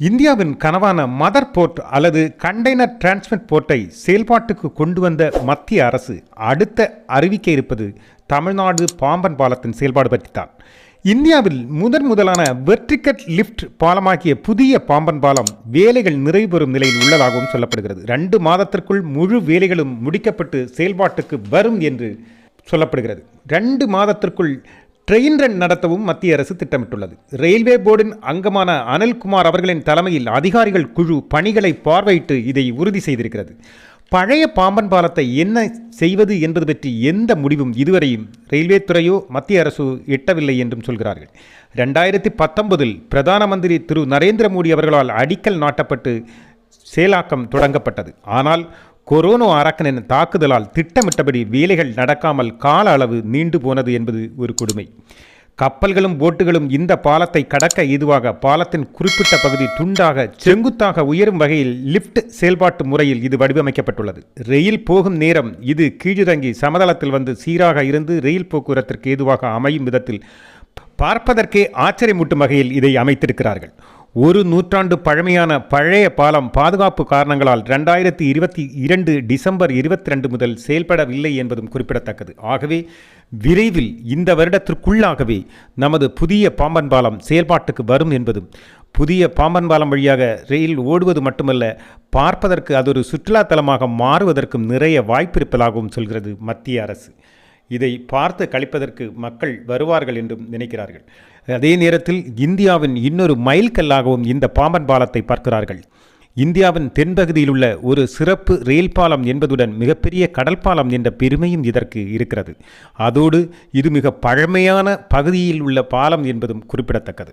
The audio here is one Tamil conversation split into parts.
இந்தியாவின் கனவான மதர் போர்ட் அல்லது கண்டெய்னர் டிரான்ஸ்மிட் போர்ட்டை செயல்பாட்டுக்கு கொண்டு வந்த மத்திய அரசு அடுத்த அறிவிக்க இருப்பது தமிழ்நாடு பாம்பன் பாலத்தின் செயல்பாடு பற்றித்தான் இந்தியாவில் முதன் முதலான வெர்டிகட் லிஃப்ட் பாலமாகிய புதிய பாம்பன் பாலம் வேலைகள் நிறைவு பெறும் நிலையில் உள்ளதாகவும் சொல்லப்படுகிறது. ரெண்டு மாதத்திற்குள் முழு வேலைகளும் முடிக்கப்பட்டு செயல்பாட்டுக்கு வரும் என்று சொல்லப்படுகிறது. ரெண்டு மாதத்திற்குள் ட்ரெயின் ரன் நடத்தவும் மத்திய அரசு திட்டமிட்டுள்ளது. ரயில்வே போர்டின் அங்கமான அனில்குமார் அவர்களின் தலைமையில் அதிகாரிகள் குழு பணிகளை பார்வையிட்டு இதை உறுதி செய்திருக்கிறது. பழைய பாம்பன் பாலத்தை என்ன செய்வது என்பது பற்றி எந்த முடிவும் இதுவரையும் ரயில்வே துறையோ மத்திய அரசோ எட்டவில்லை என்றும் சொல்கிறார்கள். ரெண்டாயிரத்தி பத்தொன்பதில் பிரதான மந்திரி திரு நரேந்திர மோடி அவர்களால் அடிக்கல் நாட்டப்பட்டு செயலாக்கம் தொடங்கப்பட்டது. ஆனால் கொரோனா அரக்கனின் தாக்குதலால் திட்டமிட்டபடி வேலைகள் நடக்காமல் கால அளவு நீண்டு போனது என்பது ஒரு கொடுமை. கப்பல்களும் போட்டுகளும் இந்த பாலத்தை கடக்க ஏதுவாக பாலத்தின் குறிப்பிட்ட பகுதி துண்டாக செங்குத்தாக உயரும் வகையில் லிஃப்ட் செயல்பாட்டு முறையில் இது வடிவமைக்கப்பட்டுள்ளது. ரயில் போகும் நேரம் இது கீழிறங்கி சமதளத்தில் வந்து சீராக இருந்து ரயில் போக்குவரத்திற்கு ஏதுவாக அமையும் விதத்தில் பார்ப்பதற்கே ஆச்சரியமூட்டும் வகையில் இதை அமைத்திருக்கிறார்கள். ஒரு நூற்றாண்டு பழமையான பழைய பாலம் பாதுகாப்பு காரணங்களால் ரெண்டாயிரத்தி இருபத்தி இரண்டு டிசம்பர் இருபத்தி ரெண்டு முதல் செயல்படவில்லை என்பதும் குறிப்பிடத்தக்கது. ஆகவே விரைவில் இந்த வருடத்திற்குள்ளாகவே நமது புதிய பாம்பன் பாலம் செயல்பாட்டுக்கு வரும் என்பதும் புதிய பாம்பன் பாலம் வழியாக ரயில் ஓடுவது மட்டுமல்ல பார்ப்பதற்கு அது ஒரு சுற்றுலாத்தலமாக மாறுவதற்கும் நிறைய வாய்ப்பிருப்பதாகவும் சொல்கிறது மத்திய அரசு. இதை பார்த்து கழிப்பதற்கு மக்கள் வருவார்கள் என்றும் நினைக்கிறார்கள். அதே நேரத்தில் இந்தியாவின் இன்னொரு மைல்கல்லாகவும் இந்த பாம்பன் பாலத்தை பார்க்கிறார்கள். இந்தியாவின் தென்பகுதியில் உள்ள ஒரு சிறப்பு ரயில் பாலம் என்பதுடன் மிகப்பெரிய கடல் பாலம் என்ற பெருமையும் இதற்கு இருக்கிறது. அதோடு இது மிக பழமையான பகுதியில் உள்ள பாலம் என்பதும் குறிப்பிடத்தக்கது.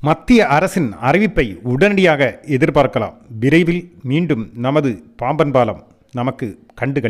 மத்திய அரசின் அறிவிப்பை உடனடியாக எதிர்பார்க்கலாம். விரைவில் மீண்டும் நமது பாம்பன் பாலம் நமக்கு கண்டு